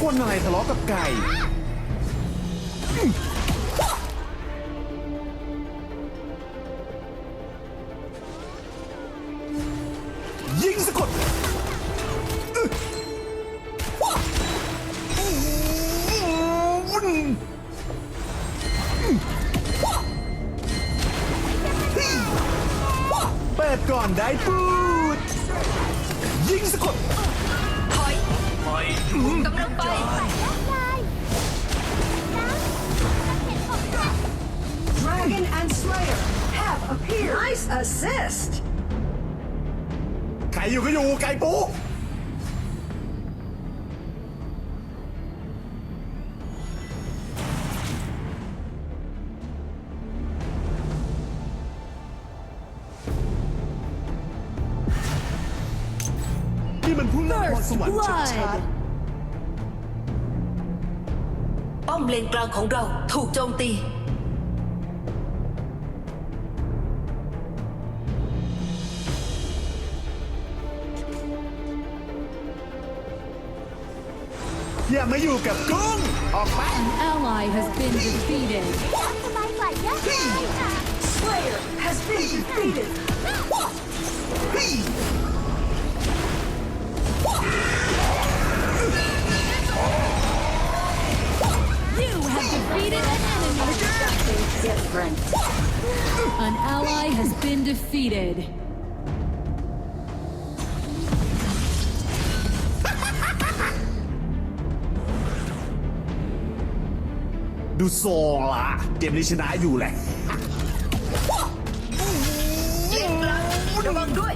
คนอะไรทะเลาะกับไก่ assist. ใครอยู่ก็อยู่ไก่ปูนี่มันพุ่งพรสวรรค์ชัดป้อมเลนกลางของเราถูกโจมตี อย่ามาอยู่กับกุ้ง ออกไป An ally has been defeated. สบายกว่าเยอะเลยค่ะ Slayer has been defeated. เฮ้ย You have defeated an enemy. Different. An ally has been defeated. ดูทรงละเกมนี้ชนะอยู่แหละเลนกลางระวังด้วย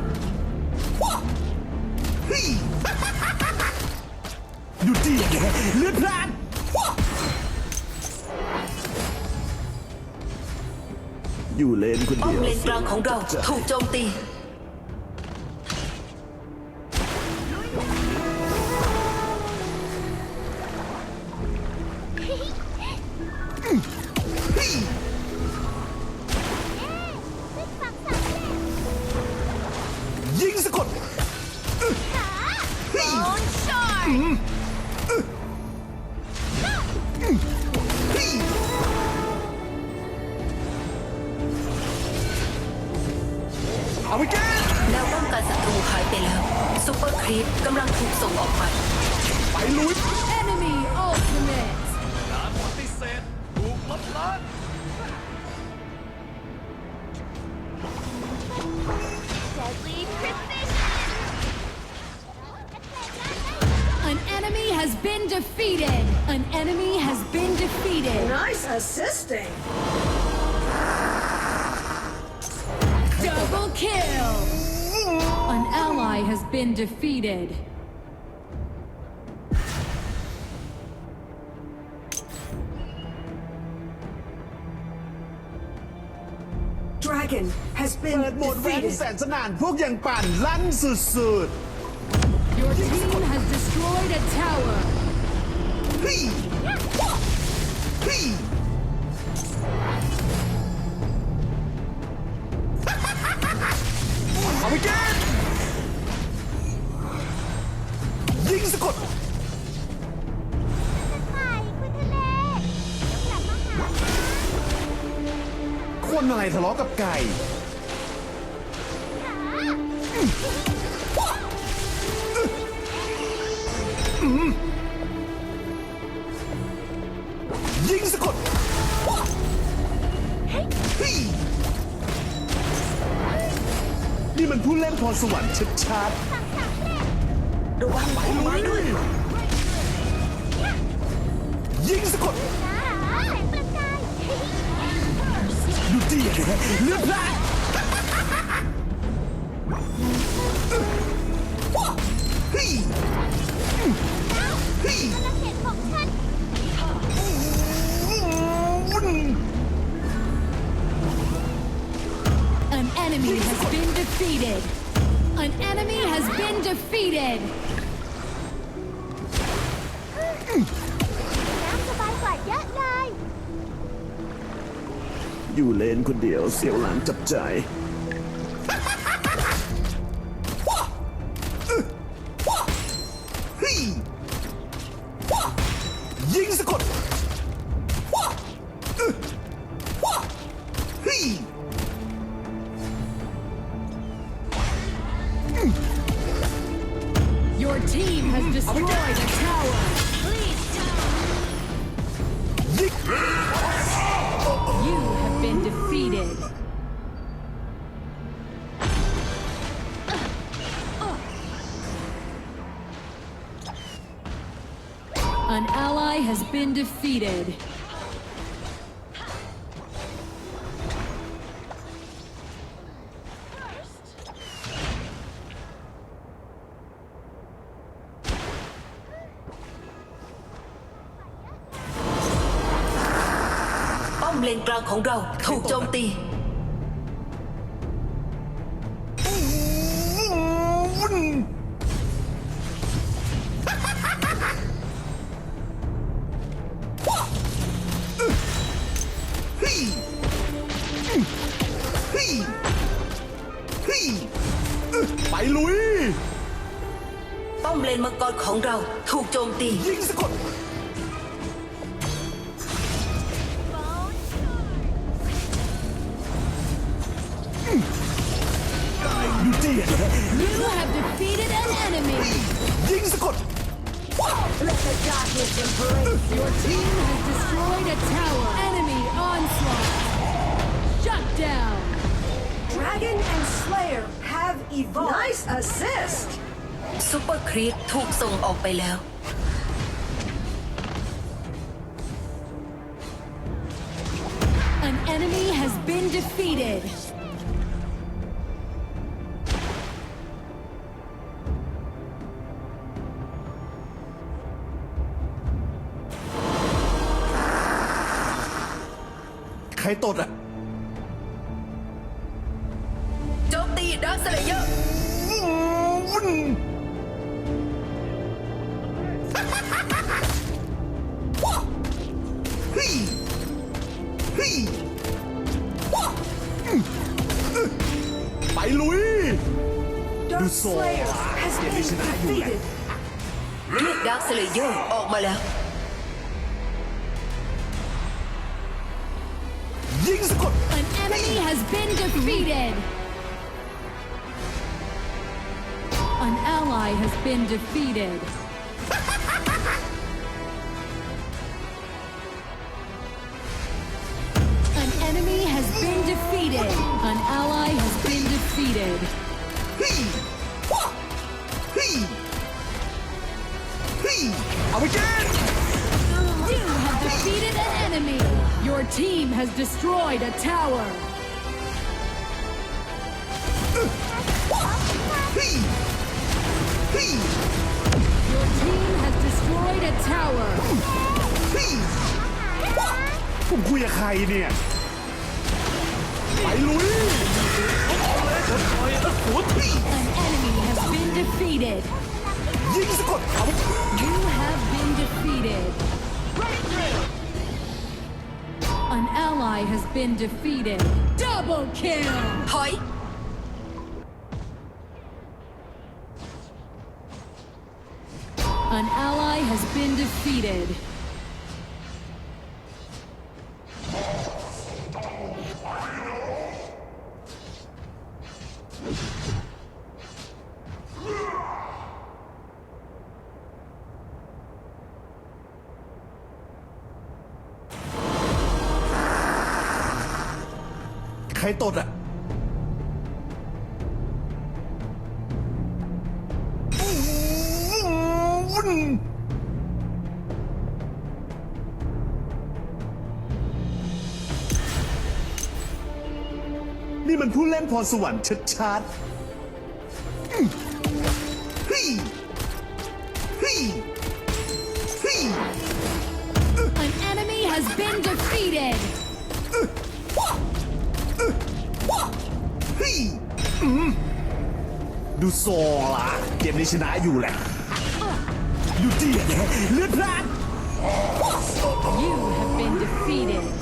เฮ้ยดูดีแกเลือดพลานอยู่เลนคนป้อมเดียวเลนกลางของเราถูกโจมตี าไปแก แนวป้องกันศัตรูหายไปแล้วซูเปอร์ครีปกำลังถูกส่งออกไป ไปลุย Enemy ultimate. การปฏิเสธถูกลบล้าง Deadly Precision An enemy has been defeated. An enemy has been defeated. Nice assisting. Double kill. An ally has been defeated. Dragon has เปิ been ดโหมดแวนแส defeated. นสนานพวกอย่างปั่นลั่นสุด Your team has destroyed a tower. ๆเฮ้ยเฮ้ เอาไปกินยิงสะกดคนอะไรทะเลาะกับไก่ ล่นพรสวรรค์ชัดๆระวังพุ่มไม้ด้วยยิงสะกดดูดีเลยเลือดพลาด been defeated. น้ำสบายกว่าเยอะเลย อยู่เลนคนเดียวเสียวหลังจับใจยิงสะกด Your destroyed a tower. ยิง You have been defeated. An ally has been defeated. ของเราถูกโจมตี ไปลุย ป้อมเลนมังกรของเราถูกโจมตี ยิงสะกด ดูเจียน You have defeated an enemy. ยิงสะกด Your team has destroyed a tower. Enemy onslaught. Shut down. Dragon and Slayer have evolved. Nice assist. ซูเปอร์ครีปถูกส่งออกไปแล้ว An enemy has been defeated. ตดอะโจมตีดักสเลเยอร์ไปลุย Dark Do so. Slayer has Yeah, been listen, I do defeated. เรียกดักสเลเยอร์ออกมาแล้ว defeated! An ally has been defeated. An enemy has been defeated. An ally has been defeated. You have defeated an enemy. Your team has destroyed a tower. Your team has destroyed a tower. ผมคุยกับใครเนี่ย ไปลุย An enemy has been defeated. ยิงสะกด เอาไป You have been defeated. An ally has been defeated. Double kill! ถอย An ally has been defeated. ในี่มันผู้เล่นพรสวรรค์ชัดๆอืมเฮ้ยเฮ้ยเฮ้ย An enemy has been defeated. เฮ้ยอืมดูโซละเกมนี้ชนะอยู่แหละ ดูเจียนเลือดพลาด You have been defeated.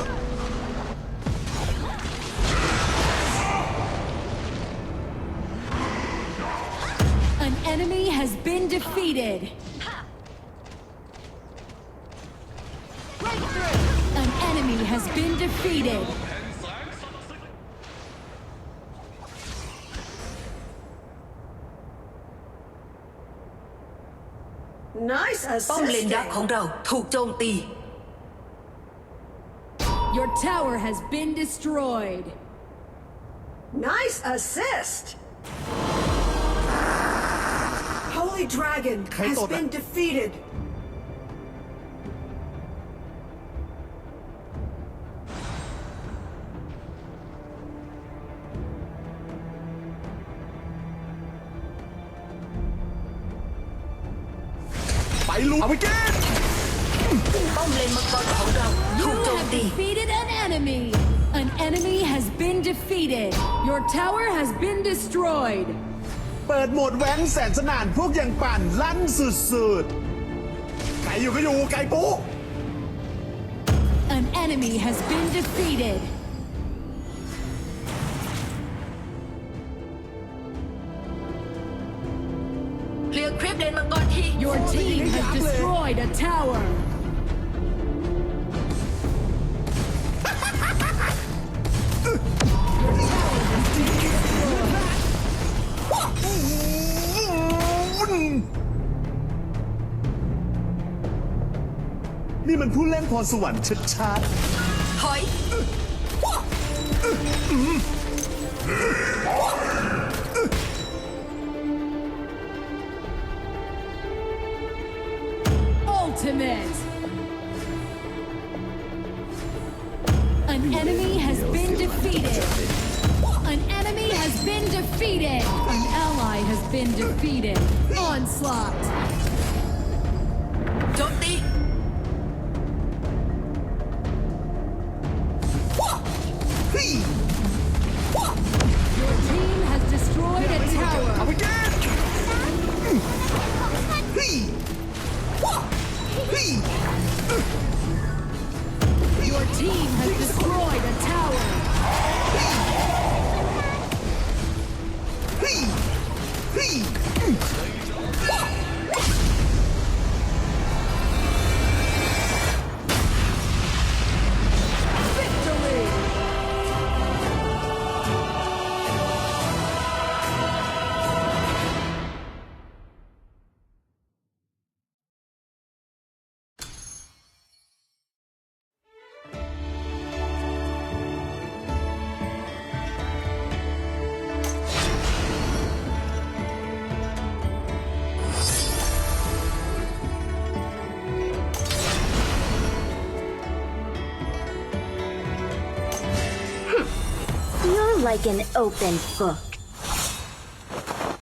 been defeated. An enemy has been defeated. Nice Bom lên đạn không đầu thuộc chôn tì. Your tower has been destroyed. Nice assist. Holy Dragon has been defeated. Again? You have defeated an enemy! An enemy has been defeated! Your tower has been destroyed! เปิดโหมดแหวนแสนสนานพวกอย่างปั่นลั่นสุดๆไก่อยู่ก็อยู่ไก่ปุ๊ An enemy has been defeated. เคลียร์คลิปเลนมังกรที Your team has destroyed a tower. นี่มันผู้เล่นพรสวรรค์ชัดถอย Ultimate. An enemy has been defeated. An enemy has been defeated. An ally has been defeated. Onslaught. โจมตี like an open book.